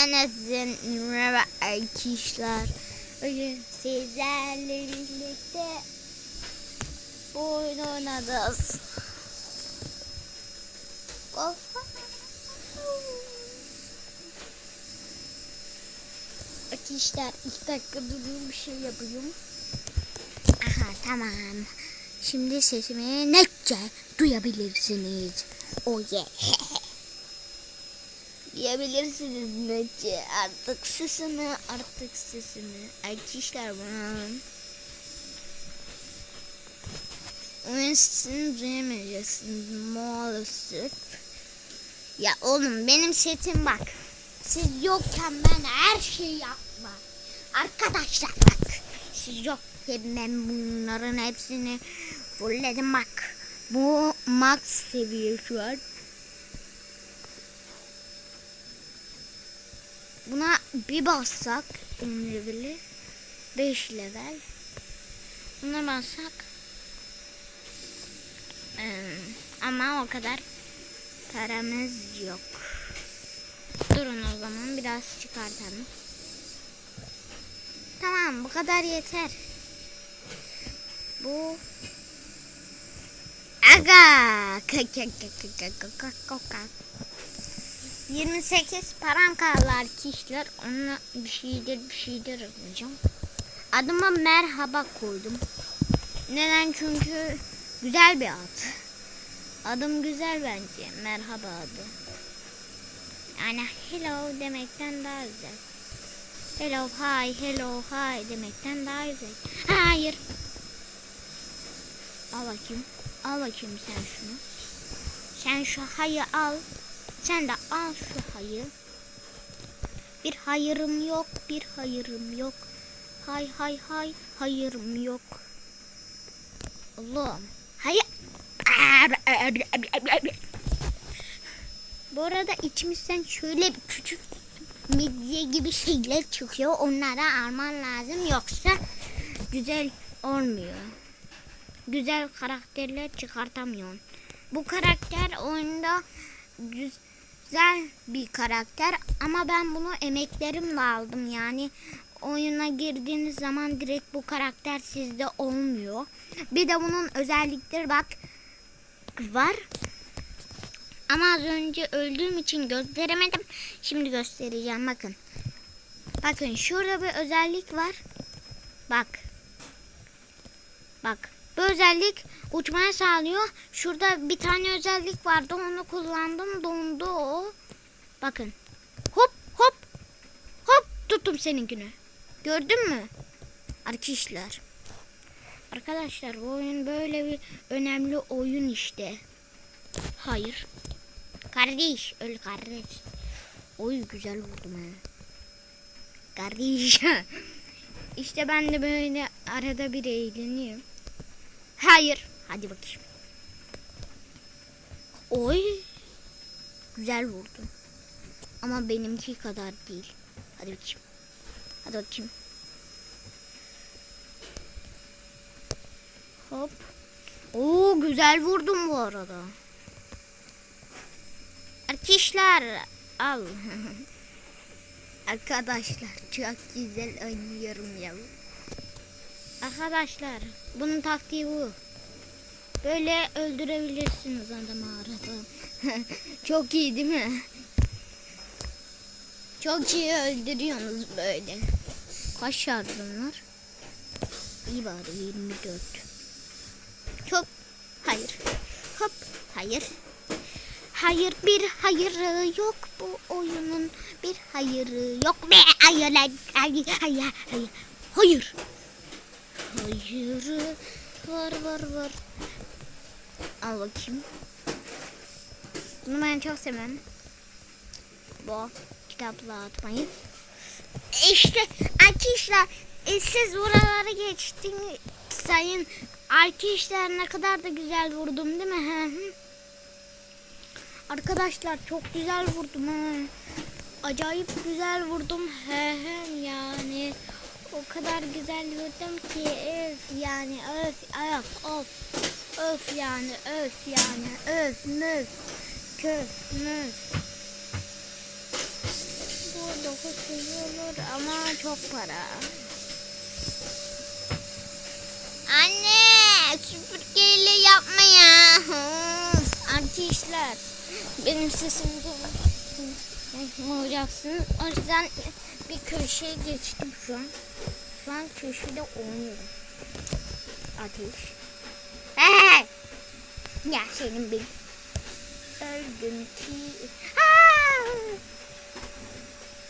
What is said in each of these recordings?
Enes'in merhaba arkadaşlar. Bugün sizlerle birlikte bu oyunu oynayacağız. Of. Arkadaşlar iki dakika durun bir şey yapıyorum. Aha tamam. Şimdi sesimi netçe duyabilirsiniz. Oh yeah. Diyebilirsiniz netçe. Artık sesimi, artık sesimi. Arkadaşlar bunun oyun sesini duyamayacaksınız maalesef. Ya oğlum benim setim bak. Siz yokken ben her şeyi yapma. Arkadaşlar bak. Siz yokken ben bunların hepsini fullledim bak. Bu max seviye şu an. Buna bir bassak 10 leveli 5 level. Buna bassak eee, ama o kadar paramız yok. Durun o zaman biraz çıkartalım. Tamam bu kadar yeter. Bu Aga. Kak kak kak kak kak kak kak kak. 28 param kaldı arkadaşlar. Onunla bir şeydir bir şeydir yapacağım. Adıma merhaba koydum. Neden? Çünkü güzel bir ad. Adım güzel bence. Merhaba adı. Yani hello demekten daha güzel. Hello, hi, hello, hi demekten daha güzel. Hayır. Al bakayım. Al bakayım sen şunu. Sen şu hayı al. Sen de al şu hayı. Bir hayırım yok, bir hayırım yok. Hay hay hay, hayırım yok. Allah'ım. Hayır. Bu arada içimizden şöyle bir küçük midye gibi şeyler çıkıyor. Onlara alman lazım yoksa güzel olmuyor. Güzel karakterler çıkartamıyorsun. Bu karakter oyunda güzel bir karakter ama ben bunu emeklerimle aldım yani oyuna girdiğiniz zaman direkt bu karakter sizde olmuyor. Bir de bunun özellikleri bak var. Ama az önce öldüğüm için gösteremedim. Şimdi göstereceğim bakın. Bakın şurada bir özellik var. Bak. Bak. Özellik uçmaya sağlıyor. Şurada bir tane özellik vardı. Onu kullandım. Dondu o. Bakın. Hop hop. Hop tuttum seninkini. Gördün mü? Arkadaşlar. Arkadaşlar bu oyun böyle bir önemli oyun işte. Hayır. Kardeş öl kardeş. Oy güzel vurdum ha. Kardeş. işte ben de böyle arada bir eğleniyorum. Hayır. Hadi bakayım. Oy. Güzel vurdun. Ama benimki kadar değil. Hadi bakayım. Hadi bakayım. Hop. Oo güzel vurdum bu arada. Arkadaşlar al. Arkadaşlar çok güzel oynuyorum ya. Arkadaşlar bunun taktiği bu. Böyle öldürebilirsiniz adamı arada. çok iyi değil mi? Çok iyi öldürüyorsunuz böyle. Kaç şarjım var? İyi bari 24. Çok hayır. Hop hayır. Hayır bir hayırı yok bu oyunun bir hayırı yok be hayır hayır hayır hayır hayır hayır hayırı var var var. Al bakayım. Bunu ben çok sevmem bu kitapla atmayı. İşte arkadaşlar e, siz buraları geçtiniz. Sayın arkadaşlar ne kadar da güzel vurdum değil mi. Arkadaşlar çok güzel vurdum ha. Acayip güzel vurdum he he yani. O kadar güzel vurdum ki öf yani öf öf of öf yani öf yani öf müf köf müf. Vurdum ama çok para. Anne süpürgeyle yapma ya. Arkadaşlar benim sesimi duymayacaksınız. O yüzden bir köşeye geçtim şu an. Şu an köşede oynuyorum. Ateş. Hey! Ya senin bir öldüm ki. Aa!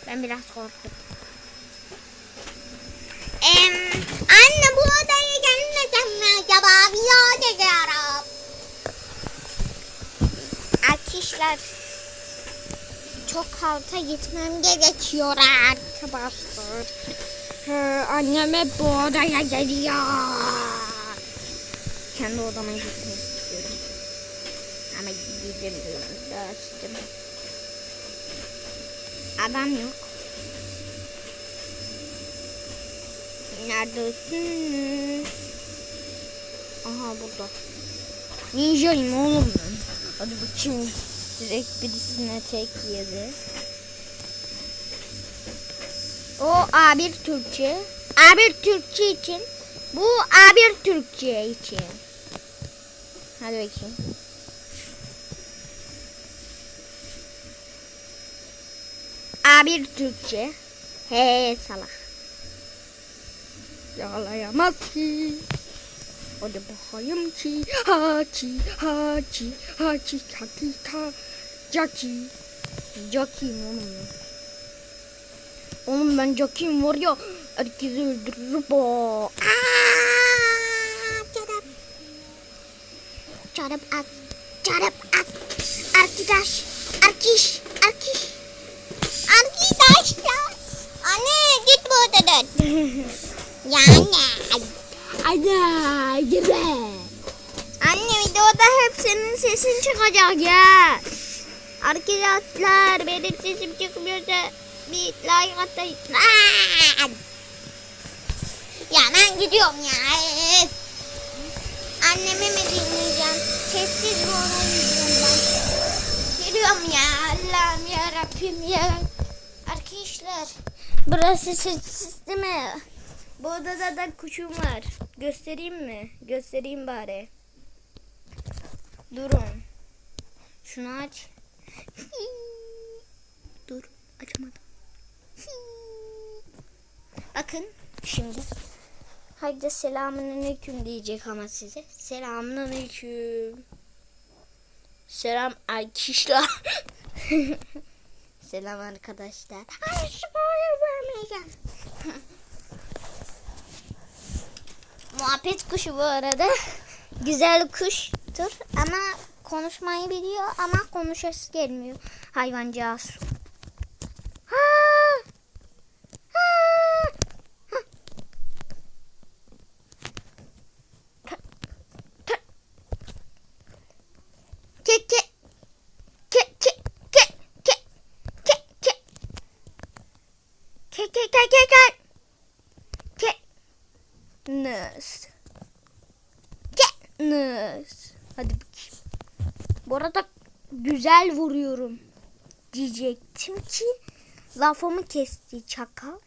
Ben biraz korktum. Em, anne bu odaya gelmesem mi acaba? Bir ediyorum. Arkadaşlar çok alta gitmem gerekiyor arkadaşlar. Ee, annem hep bu odaya geliyor. Kendi odama gitmek istiyorum. Ama gidemiyorum. Dostum. Adam yok. Neredesin? Aha burada. Ninjayım oğlum ben. Hadi bakayım. Direkt birisine tek yedi. O A1 Türkçe. A1 Türkçe için. Bu A1 Türkçe için. Hadi bakayım. A1 Türkçe. He salak. Yağlayamaz ki. Hadi bakayım ki. Haçi, haçi, haçi, hakika, caki. Cakiyim oğlum ya. Oğlum ben cakiyim var ya. Herkesi öldürürüm. Aa, Çarap. Çarap at. Çarap at. Arkadaş. Sesin çıkacak ya. Arkadaşlar benim sesim çıkmıyorsa bir like atayım. Aa! Ya ben gidiyorum ya. Üf. Annemi mi dinleyeceğim? Sessiz bir ona ben. Gidiyorum ya Allah'ım ya Rabbim ya. Arkadaşlar burası sessiz değil mi? Bu odada da kuşum var. Göstereyim mi? Göstereyim bari. Durun. Şunu aç. Dur. Açamadım. Bakın şimdi. Haydi selamünaleyküm diyecek ama size. Selamünaleyküm. Selam arkadaşlar. Selam arkadaşlar. Ay spoiler vermeyeceğim. Muhabbet kuşu bu arada. Güzel kuştur ama konuşmayı biliyor ama konuşası gelmiyor hayvancağız. Ha! Ha! Bu arada güzel vuruyorum diyecektim ki lafımı kesti çakal.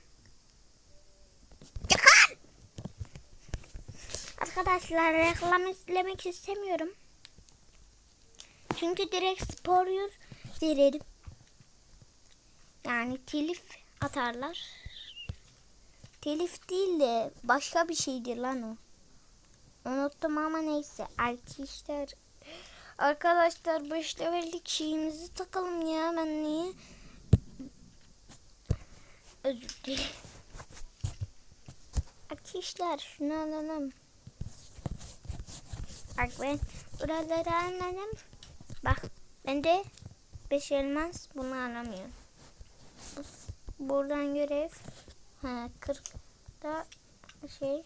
Çakal! Arkadaşlar reklam izlemek istemiyorum. Çünkü direkt spor yüz verelim. Yani telif atarlar. Telif değil de başka bir şeydir lan o. Unuttum ama neyse. Arkadaşlar Arkadaşlar 5 levellik şeyimizi takalım ya. Ben niye? Özür dilerim. Arkadaşlar şunu alalım. Bak ben buraları anladım. Bak ben de 5 elmas bunu alamıyorum. Buradan görev. Ha 40 da şey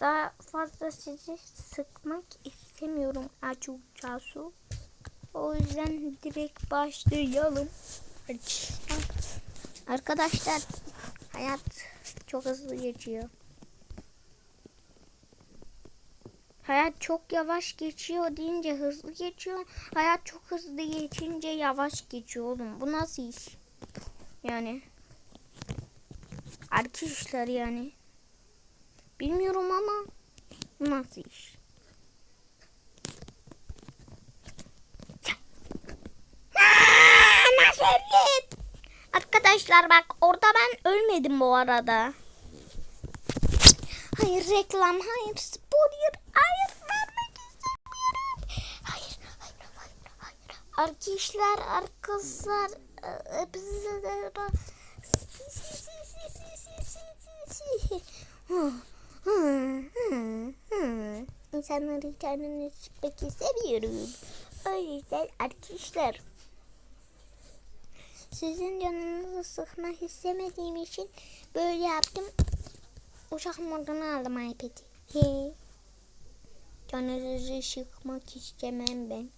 daha fazla sizi sıkmak istemiyorum açıkçası. O yüzden direkt başlayalım. Arkadaşlar hayat çok hızlı geçiyor. Hayat çok yavaş geçiyor deyince hızlı geçiyor. Hayat çok hızlı geçince yavaş geçiyor oğlum. Bu nasıl iş? Yani Arkadaşlar yani. Bilmiyorum ama nasıl iş? Aa, Nasıl öldüm? Arkadaşlar bak orada ben ölmedim bu arada. Hayır reklam, hayır spoiler, hayır vermek istemiyorum. Hayır, hayır, hayır, hayır. Arkadaşlar, arkadaşlar. e, bize de- İnsanları kendini sıkmak istemiyorum. O yüzden arkadaşlar sizin canınızı sıkmak istemediğim için böyle yaptım. Uçak modunu aldım iPad'i. Canınızı sıkmak istemem ben.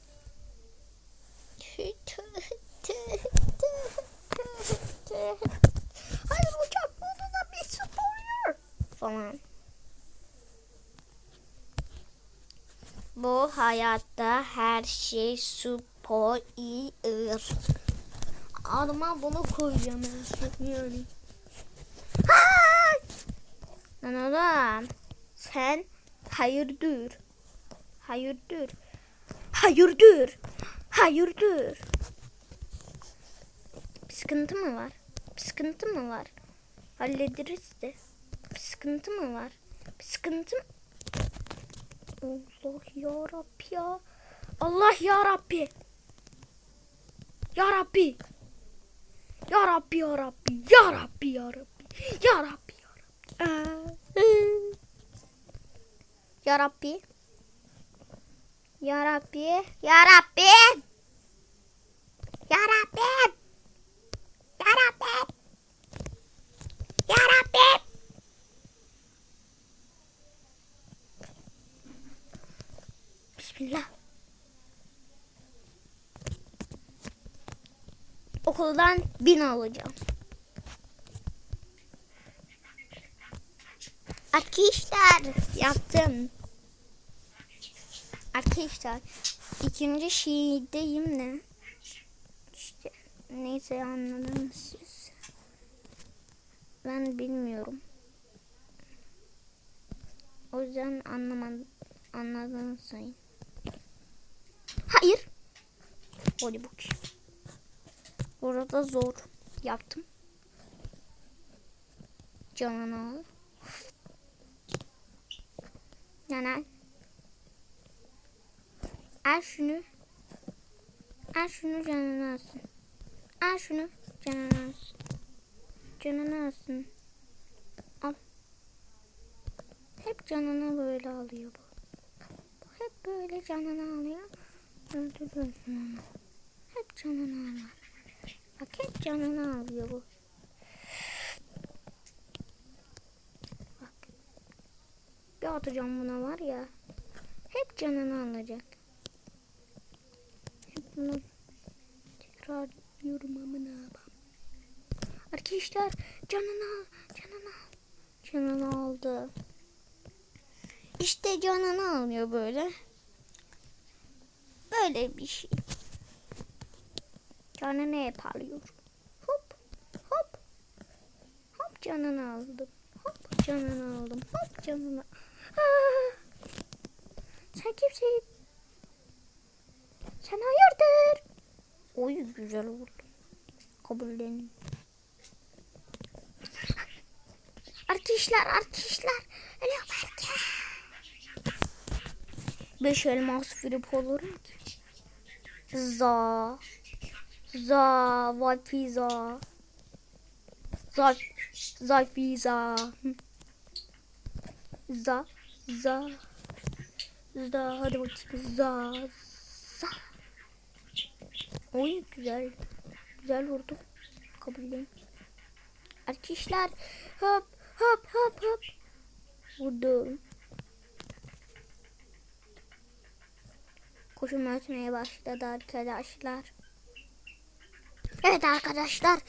Hayır uçak moduna bir spoiler falan. Bu hayatta her şey spoiler. Adıma bunu koyacağım yani. Lan oğlum sen hayırdır? Hayırdır? Hayırdır? Hayırdır? Bir sıkıntı mı var? Bir sıkıntı mı var? Hallederiz de. Bir sıkıntı mı var? Bir sıkıntı mı? Allah ya Rabbi ya. Allah ya Rabbi. Ya Rabbi. Ya Rabbi ya Rabbi. Ya Rabbi ya Rabbi. Ya Rabbi ya Rabbi. I. Ya Rabbi. Ya Rabbi. Ya Rabbi. Ya Rabbi. Ya Rabbi. Ya Rabbi. Bismillah. Okuldan bin alacağım. Arkadaşlar yaptım. Arkadaşlar ikinci şiirdeyim de. İşte neyse anladınız siz. Ben bilmiyorum. O yüzden anlamadım. Anladınız sayın. Hayır. Hadi bakayım. Burada zor yaptım. Canını al. Yani al şunu. Al şunu canını alsın. Al şunu canını alsın. Canını alsın. Al. Hep canını böyle alıyor bu. Bu hep böyle canını alıyor. Öldürüyorsun onu. Hep canını alıyor. Bak canını alıyor bu. Bak. Bir atacağım buna var ya. Hep canını alacak. Hep bunu tekrar diyorum ama ne yapayım. Arkadaşlar canını al. Canını al. Canını aldı. İşte canını alıyor böyle. Böyle bir şey. Canını hep alıyorum. Hop hop. Hop canını aldım. Hop canını aldım. Hop canını. Aa! Sen kimsin? Sen hayırdır? Oy güzel oldu. Kabullenin. Artışlar artışlar. Öyle yaparken. Beş elmas verip olur mu ki? Za. Za. Vay pizza. Za. Za pizza. Za. Za. Za. Hadi bakayım. Za. Za. Oy güzel. Güzel vurdu. Kabul edin. Arkadaşlar hop hop hop hop. Vurdum. Koşum ötmeye başladı arkadaşlar. Evet arkadaşlar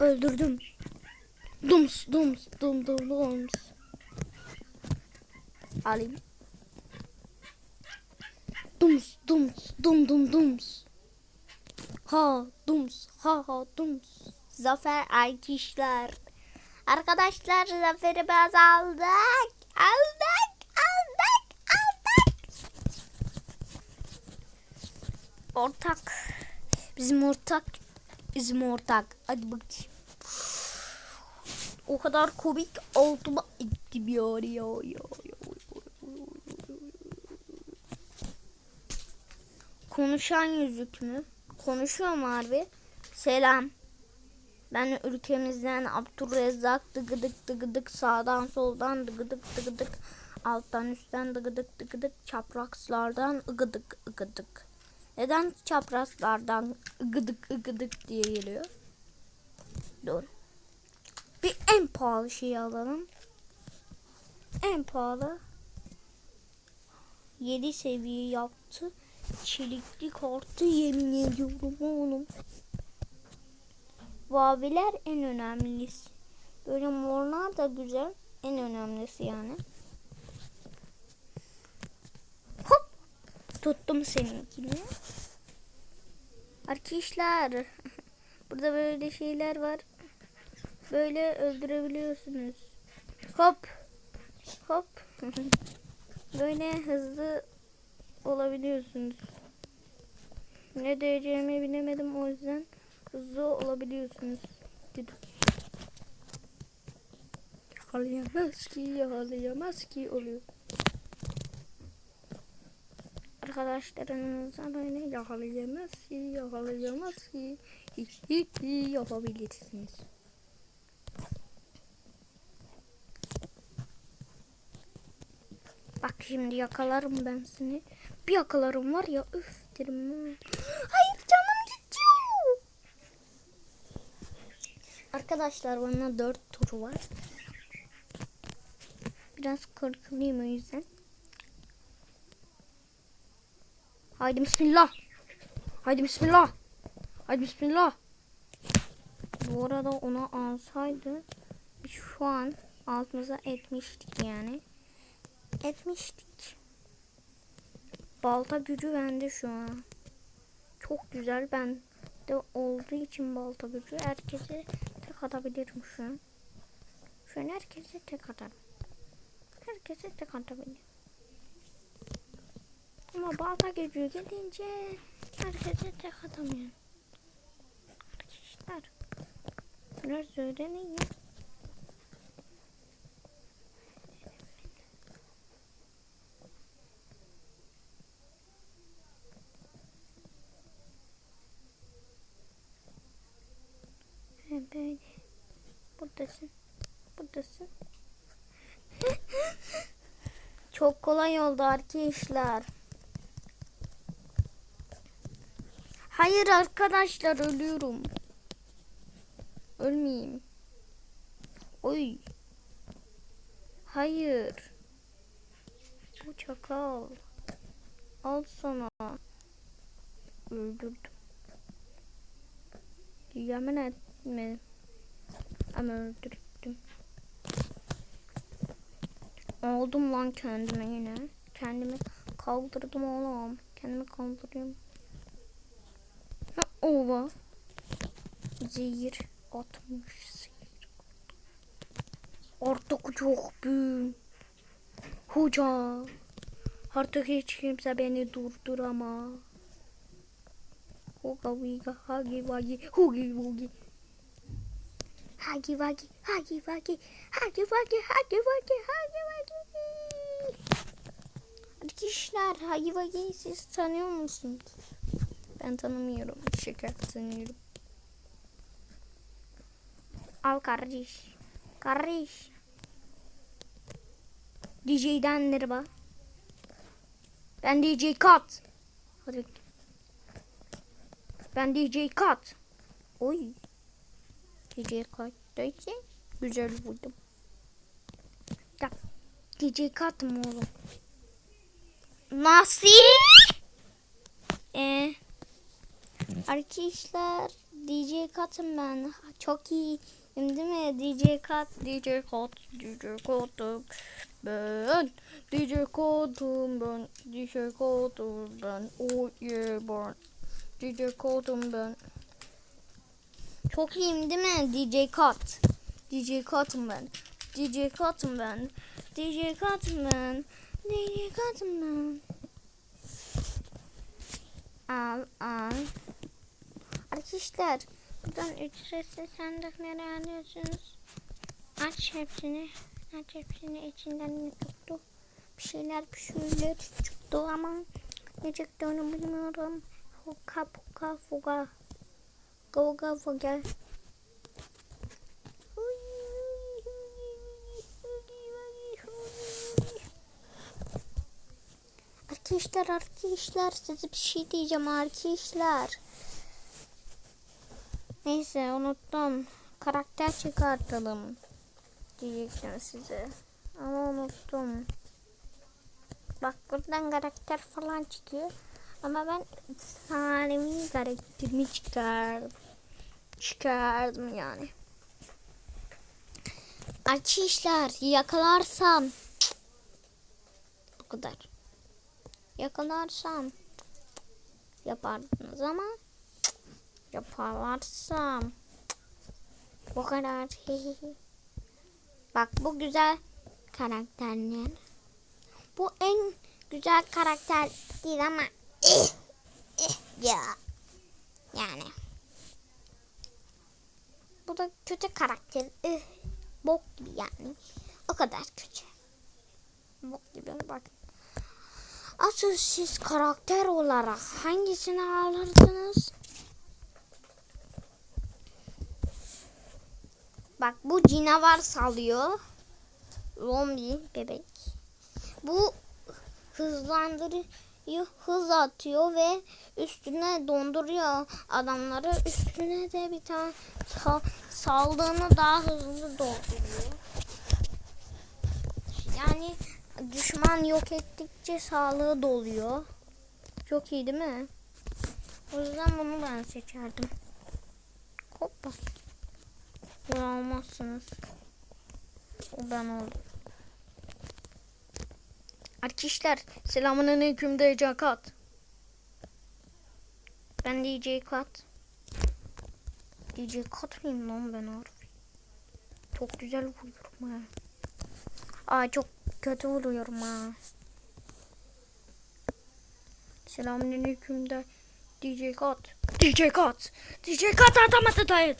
öldürdüm. Dums dums dum dum dums. Alayım. Dums dums dum dum dums. Ha dums ha ha dums. Zafer arkadaşlar. Arkadaşlar zaferi biz aldık. Aldık. Aldık. Aldık. Ortak. Bizim ortak. Bizim ortak. Hadi bakayım. O kadar komik altıma ettim ya ya ya ya. Konuşan yüzük mü? Konuşuyor mu harbi? Selam. Ben ülkemizden Abdurrezzak dıgıdık dıgıdık sağdan soldan dıgıdık dıgıdık alttan üstten dıgıdık dıgıdık çaprakslardan ıgıdık ıgıdık. Neden çaprazlardan ıgıdık ıgıdık diye geliyor? Dur. Bir en pahalı şeyi alalım. En pahalı 7 seviye yaptı. Çelikli kartı yemin ediyorum oğlum. Vaviler en önemlisi. Böyle morlar da güzel. En önemlisi yani. Tuttum seninkini. Arkadaşlar. Burada böyle şeyler var. Böyle öldürebiliyorsunuz. Hop. Hop. böyle hızlı olabiliyorsunuz. Ne diyeceğimi bilemedim o yüzden hızlı olabiliyorsunuz. Dedim. Yakalayamaz ki, yakalayamaz ki oluyor. Arkadaşlarınıza böyle yakalayamaz ki, yakalayamaz ki, hiç hiç yapabilirsiniz. Bak şimdi yakalarım ben seni. Bir yakalarım var ya üf derim. ha. Hayır canım gidiyor. Arkadaşlar bana dört tur var. Biraz korkuluyum o yüzden. Haydi bismillah. Haydi bismillah. Haydi bismillah. Bu arada ona alsaydı şu an altımıza etmiştik yani. Etmiştik. Balta gücü bende şu an. Çok güzel. Ben de olduğu için balta gücü herkese tek atabilirim şu an. Şu an herkese tek atarım. Herkese tek atabilirim. Ama balta gücü gelince herkese tek atamıyorum. Arkadaşlar biraz. He, Böyle. Buradasın. Buradasın. Çok kolay oldu arkadaşlar. Hayır arkadaşlar ölüyorum. Ölmeyeyim. Oy. Hayır. Bu çakal. Al sana. Öldürdüm. Yemin etmedim. Ama öldürdüm. Aldım lan kendime yine. Kendimi kaldırdım oğlum. Kendimi kaldırıyorum. Ova. Zehir atmış. Zehir. Artık çok büyük. Hoca. Artık hiç kimse beni durduramaz. Hoga viga hagi vagi hugi vugi. Hagi vagi hagi vagi hagi vagi hagi vagi hagi vagi. Arkadaşlar hagi vagi'yi siz tanıyor musunuz? Ben tanımıyorum. Şaka tanıyorum. Al kardeş. Kardeş. DJ'den merhaba. Ben DJ Kat. Hadi. Ben DJ Kat. Oy. DJ Kat'taysa güzel buldum. Ya DJ Kat mı oğlum? Nasıl? Ee, arkadaşlar DJ Kat'ım ben. Çok iyiyim değil mi? DJ Kat, DJ Kat, DJ Kat'ım ben. DJ Kat'ım ben. DJ Kat'ım ben. Oh yeah ben. DJ Kat'ım ben. Çok iyiyim değil mi DJ Kat? DJ Cotton ben. DJ Cotton ben. DJ Cotton ben. DJ Cotton ben. Al al. Arkadaşlar buradan ücretsiz sandıkları alıyorsunuz. Aç hepsini. Aç hepsini içinden ne çıktı? Bir şeyler bir şeyler çıktı ama ne çıktı onu bilmiyorum. Fuka fuka fuka. Fuka fuka. Arkadaşlar arkadaşlar size bir şey diyeceğim arkadaşlar. Neyse unuttum. Karakter çıkartalım. Diyecektim size. Ama unuttum. Bak buradan karakter falan çıkıyor. Ama ben Salim'in karakterini çıkardım. Çıkardım yani. Arkadaşlar yakalarsam bu kadar. Yakalarsam yapardınız ama yaparlarsam bu kadar. Bak bu güzel karakterler. Bu en güzel karakter değil ama ya yani. Bu da kötü karakter. Bok gibi yani. O kadar kötü. Bok gibi bak. Asıl siz karakter olarak hangisini alırdınız? Bak bu canavar salıyor. Zombi bebek. Bu hızlandırıyor, hız atıyor ve üstüne donduruyor adamları. Üstüne de bir tane sa- saldığını daha hızlı dolduruyor. Yani düşman yok ettikçe sağlığı doluyor. Çok iyi değil mi? O yüzden bunu ben seçerdim. Hoppa. Bunu almazsınız. O ben oldum. Arkadaşlar selamun aleyküm DJ Kat. Ben DJ Kat. DJ Kat mıyım lan ben harbi? Çok güzel vuruyorum ha. Aa çok kötü vuruyorum ha. Selamun aleyküm de DJ Kat. DJ Kat. DJ Kat atamadı dayı.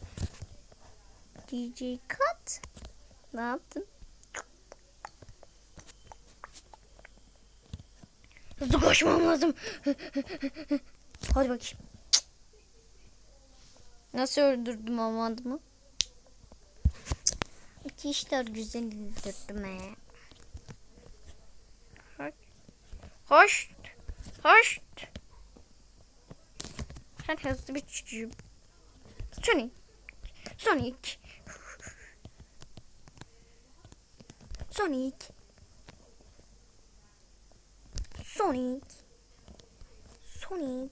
DJ Kat. Ne yaptın? Hızlı koşmam lazım. Hadi bakayım. Nasıl öldürdüm ama adamı? Güzel öldürdüm he. Hoş. Hoş. Sen hızlı bir çocuğum. Sonic. Sonic. Sonic. Sonic. Sonic.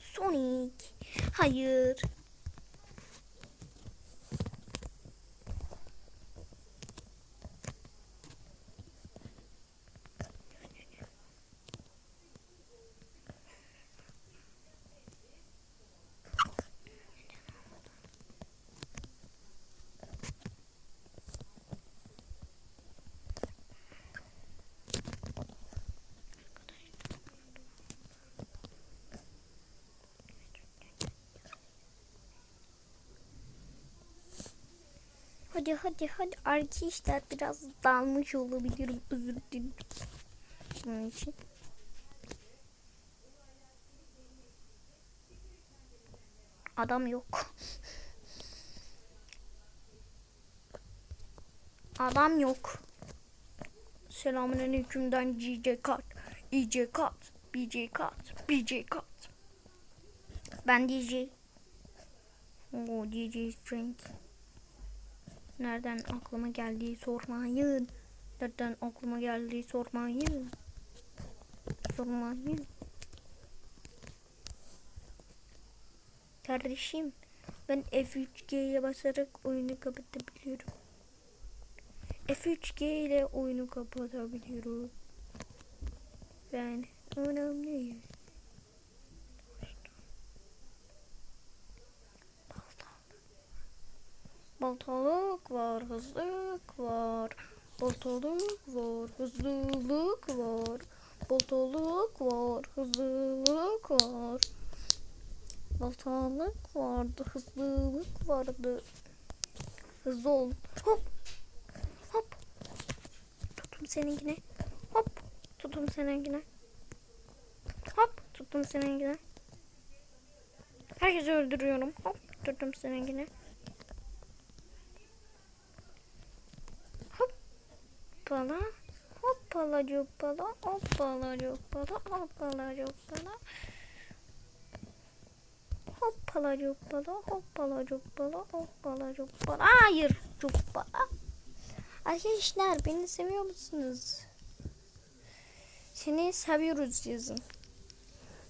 Sonic. Hayır. Hadi hadi hadi arkadaşlar biraz dalmış olabilirim özür dilerim. Bunun için. Adam yok. Adam yok. Selamünaleykümden GJ Kat, EJ Kat, BJ Kat, BJ Kat. Ben DJ. Oo DJ Frank. Nereden aklıma geldiği sormayın. Nereden aklıma geldiği sormayın. Sormayın. Kardeşim ben F3G'ye basarak oyunu kapatabiliyorum. F3G ile oyunu kapatabiliyorum. Ben önemli. Baltalık var, hızlılık var. Baltalık var, hızlılık var. Baltalık var, hızlılık var. Baltalık vardı, hızlılık vardı. Hızlı ol. Hop. Hop. Tuttum seninkine. Hop. Tuttum seninkine. Hop. Tuttum seninkine. Herkesi öldürüyorum. Hop. Tuttum seninkine. Hoppala. Hoppala cuppala. Hoppala cuppala. Hoppala cuppala. Hoppala cuppala. Hoppala cuppala. Hoppala cuppala. Hayır cuppala. Arkadaşlar beni seviyor musunuz? Seni seviyoruz yazın.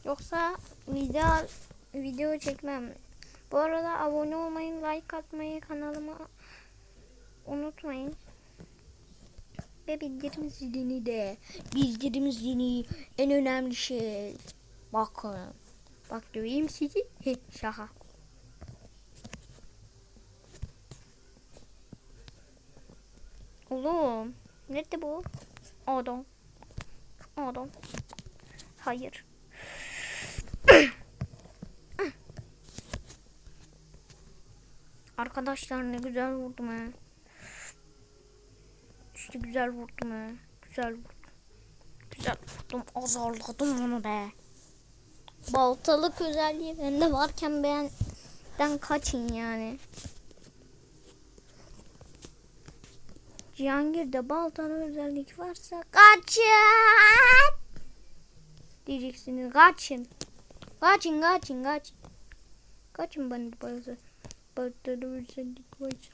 Yoksa video video çekmem. Bu arada abone olmayı, like atmayı, kanalıma unutmayın. Ve bildirim zilini de. Bildirim zilini en önemli şey. Bakın. Bak göreyim sizi. Şaka. Oğlum. Nerede bu? Adam. Adam. Hayır. Arkadaşlar ne güzel vurdum ha. İşte güzel vurdum ha. Güzel vurdum. Güzel vurdum. Azarladım onu be. Baltalık özelliği bende varken benden kaçın yani. Cihangir'de baltalı özellik varsa kaçın. Diyeceksiniz kaçın. Kaçın kaçın kaçın. Kaçın bana baltalı özellik varsa.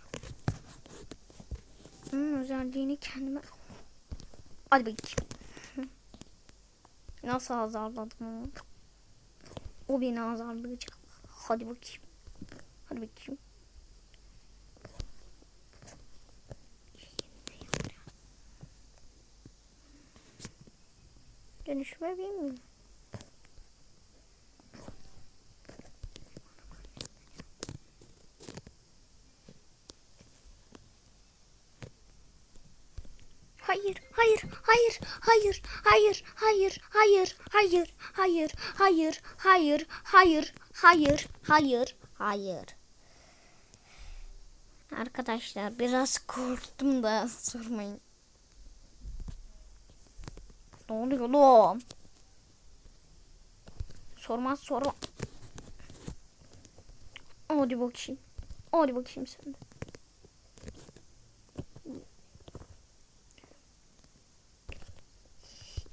Onun özelliğini kendime... Hadi bakayım. Nasıl azarladım onu? O beni azarlayacak. Hadi bakayım. Hadi bakayım. Dönüşme bilmiyorum. Hayır, hayır, hayır, hayır, hayır, hayır, hayır, hayır, hayır, hayır, hayır, hayır, hayır, hayır, hayır. Arkadaşlar biraz korktum da sormayın. Ne oluyor lan? Sormaz sorma. Hadi bakayım. Hadi bakayım sen de.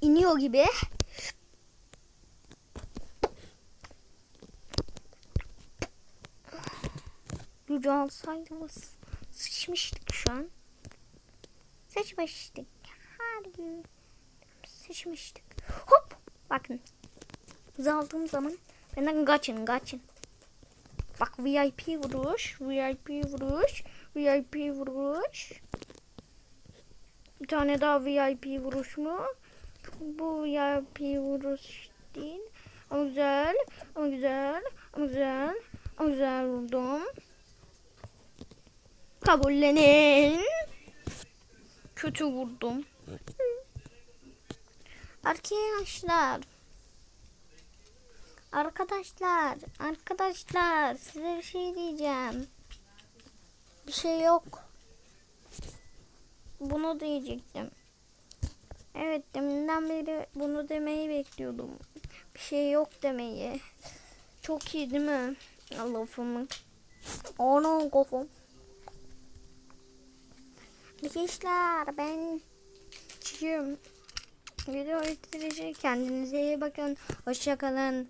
İniyor gibi. Gücü alsaydınız sıçmıştık şu an. Sıçmıştık. Her gün sıçmıştık. Hop! Bakın. Hız aldığım zaman benden kaçın kaçın. Bak VIP vuruş, VIP vuruş, VIP vuruş. Bir tane daha VIP vuruş mu? Bu vuruş değil. Ama güzel, ama güzel, ama güzel, ama güzel vurdum. Kabullenin. Kötü vurdum. Arkadaşlar. Arkadaşlar, arkadaşlar size bir şey diyeceğim. Bir şey yok. Bunu diyecektim. Evet deminden beri bunu demeyi bekliyordum. Bir şey yok demeyi. Çok iyi değil mi? Lafımı. Onun kafam. Arkadaşlar ben çıkıyorum. Video bitirecek. Kendinize iyi bakın. Hoşçakalın.